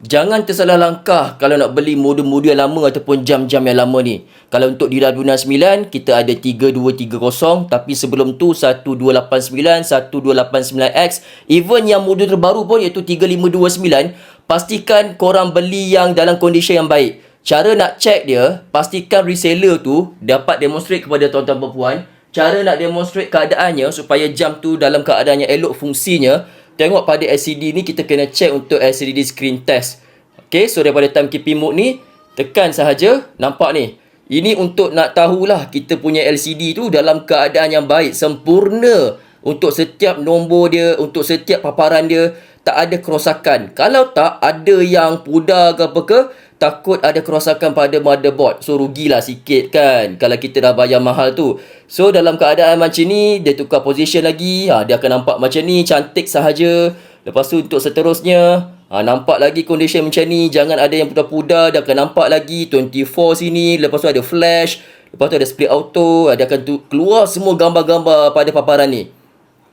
Jangan tersalah langkah kalau nak beli model-model yang lama ataupun jam-jam yang lama ni. Kalau untuk di Raduna 9, kita ada 3230 tapi sebelum tu 1289, 1289X. Even yang model terbaru pun iaitu 3529, pastikan korang beli yang dalam kondisi yang baik. Cara nak check dia, pastikan reseller tu dapat demonstrate kepada tuan-tuan perempuan cara nak demonstrate keadaannya supaya jam tu dalam keadaan yang elok fungsinya tengok pada LCD ni kita kena check untuk LCD screen test. Okay, so daripada timekeeping mode ni tekan sahaja nampak ni. Ini untuk nak tahulah kita punya LCD tu dalam keadaan yang baik sempurna untuk setiap nombor dia untuk setiap paparan dia tak ada kerosakan kalau tak ada yang pudar ke apa ke takut ada kerosakan pada motherboard. So rugilah sikit kan kalau kita dah bayar mahal tu. So dalam keadaan macam ni dia tukar position lagi. Ha, dia akan nampak macam ni cantik sahaja. Lepas tu untuk seterusnya ha, nampak lagi condition macam ni. Jangan ada yang pudar-pudar. Dia akan nampak lagi 24 sini. Lepas tu ada flash. Lepas tu ada split auto. Ha, dia akan tu- keluar semua gambar-gambar pada paparan ni.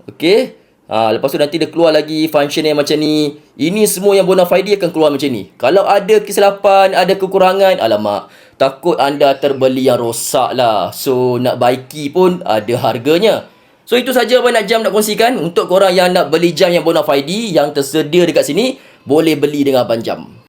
Okay. Ha, lepas tu nanti dia keluar lagi function yang macam ni. Ini semua yang bona fide akan keluar macam ni. Kalau ada kesilapan, ada kekurangan, alamak. Takut anda terbeli yang rosak lah. So nak baiki pun ada harganya. So itu saja apa nak jam nak kongsikan. Untuk korang yang nak beli jam yang bona fide yang tersedia dekat sini, boleh beli dengan Abang Jam.